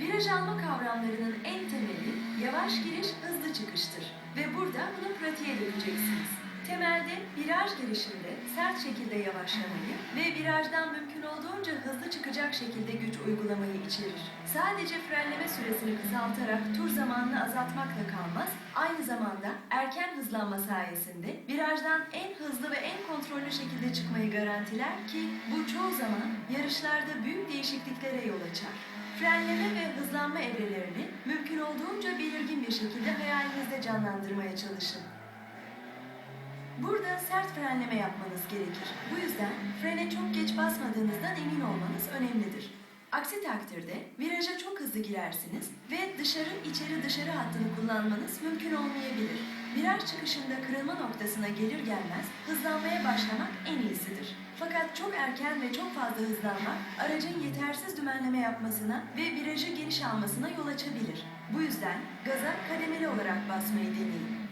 Viraj alma kavramlarının en temeli yavaş giriş, hızlı çıkıştır. Ve burada bunu pratiğe dökeceksiniz. Temelde viraj girişinde sert şekilde yavaşlamayı ve virajdan mümkün olduğunca hızlı çıkacak şekilde güç uygulamayı içerir. Sadece frenleme süresini kısaltarak tur zamanını azaltmakla kalmaz, aynı zamanda erken hızlanma sayesinde virajdan en hızlı ve en kontrollü şekilde çıkmayı garantiler ki bu zaman yarışlarda büyük değişikliklere yol açar. Frenleme ve hızlanma evrelerini mümkün olduğunca belirgin bir şekilde hayalinizde canlandırmaya çalışın. Burada sert frenleme yapmanız gerekir. Bu yüzden frene çok geç basmadığınızdan emin olmanız önemlidir. Aksi takdirde viraja çok hızlı girersiniz ve dışarı içeri dışarı hattını kullanmanız mümkün olmayabilir. Viraj çıkışında kırılma noktasına gelir gelmez hızlanmaya başlamak en iyisidir. Fakat çok erken ve çok fazla hızlanmak aracın yetersiz dümenleme yapmasına ve virajı geniş almasına yol açabilir. Bu yüzden gaza kademeli olarak basmayı deneyin.